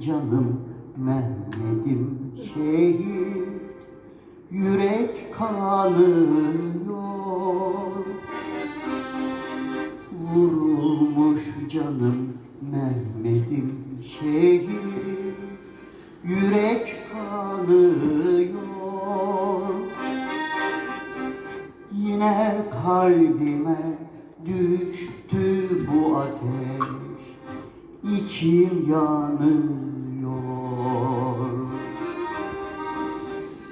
canım Mehmet'im şehit. Yürek kanıyor Vurulmuş canım Mehmet'im şehit. Yürek kanıyor Yine kalbime düştü bu ateş İçim yanıyor.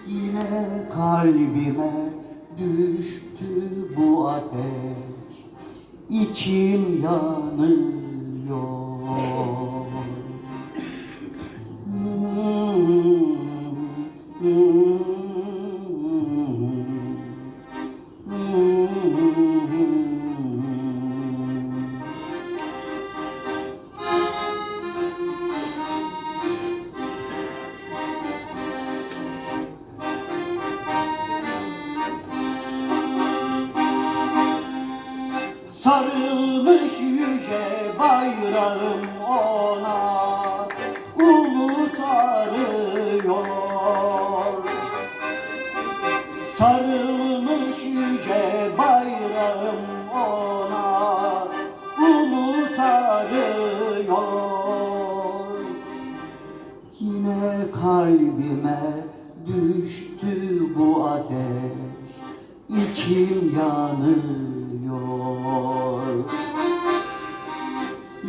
Yine kalbime düştü bu ateş. İçim yanıyor Sarılmış yüce bayrağım ona umut arıyor Sarılmış yüce bayrağım ona umut arıyor Yine kalbime düştü bu ateş İçim yanıyor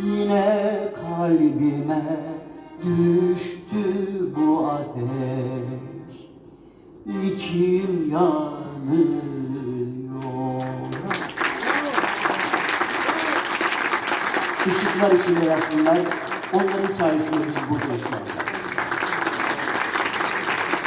Yine kalbime düştü bu ateş İçim yanıyor Işıklar içinde yatsınlar. Onların sayesinde biz buradayız şu.